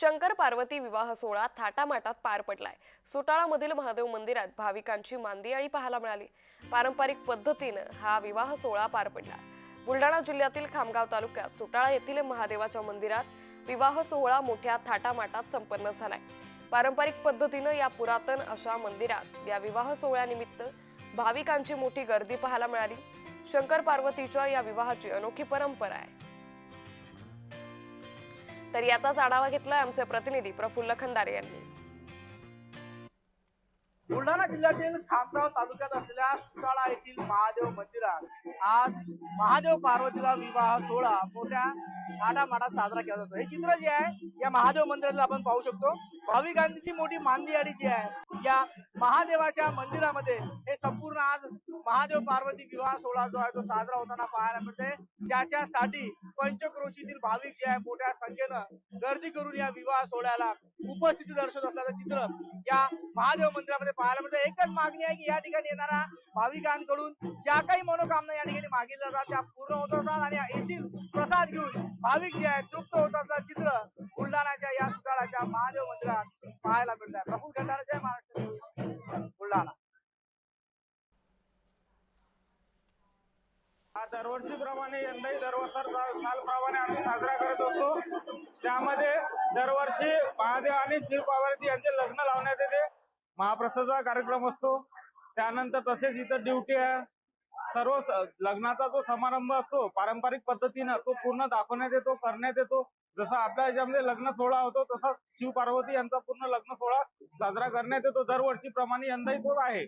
शंकर पार्वती विवाह सोहळा थाटामाटात पार पडलाय. सुटाळामधील महादेव मंदिरात भाविकांची मांदियाळी पाहायला मिळाली. पारंपरिक पद्धतीनं हा विवाह सोहळा पार पडला. बुलढाणा जिल्ह्यातील खामगाव तालुक्यात सुटाळा येथील महादेवाच्या मंदिरात विवाह सोहळा मोठ्या थाटामाटात संपन्न झालाय. पारंपरिक पद्धतीनं या पुरातन अशा मंदिरात या विवाह सोहळ्यानिमित्त भाविकांची मोठी गर्दी पाहायला मिळाली. शंकर पार्वतीच्या या विवाहाची अनोखी परंपरा आहे. तर याचाच आढावा घेतलाय आमचे प्रतिनिधी प्रफुल्ल खंदारे यांनी. बुलढाणा जिल्ह्यातील खामगाव तालुक्यात असलेल्या सुटाळा येथील महादेव मंदिरात आज महादेव पार्वतीला विवाह सोहळा मोठ्या थाटामाटात साजरा केला जातो. हे चित्र जे आहे या महादेव मंदिरात आपण पाहू शकतो. भाविकांची मोठी मांदियाडी जी आहे या महादेवाच्या मंदिरामध्ये हे संपूर्ण आज महादेव पार्वती विवाह सोहळा जो आहे तो साजरा होताना पाहायला मिळते. ज्याच्यासाठी पंचक्रोशीतील भाविक जे आहे मोठ्या संख्येनं गर्दी करून या विवाह सोहळ्याला उपस्थिती दर्शवत असल्याचं चित्र या महादेव मंदिरामध्ये पाहायला मिळतं. एकच मागणी आहे की या ठिकाणी येणाऱ्या भाविकांकडून ज्या काही मनोकामना या ठिकाणी मागितल्या जातात त्या पूर्ण होत असतात आणि येथील प्रसाद घेऊन भाविक जे आहे तृप्त होत असतात चित्र बुलढाण्याच्या या सुटाळाच्या महादेव मंदिरात पाहायला मिळत आहे प्रफुल खंडारा जय महाराष्ट्र बुलढाणा. दरवर्षीप्रमाणे यंदाही दरवर्षार सालप्रमाणे आम्ही साजरा करत असतो त्यामध्ये दरवर्षी महादेव आणि शिव पार्वती यांचे लग्न लावण्यात येते. महाप्रसादाचा कार्यक्रम असतो. त्यानंतर तसेच इथं ड्युटी आहे. सर्व लग्नाचा जो समारंभ असतो पारंपरिक पद्धतीनं तो पूर्ण दाखवण्यात येतो करण्यात येतो. जसा आपल्या याच्यामध्ये लग्न सोहळा होतो तसा शिव पार्वती यांचा पूर्ण लग्न सोहळा साजरा करण्यात येतो. दरवर्षीप्रमाणे यंदाही तो आहे.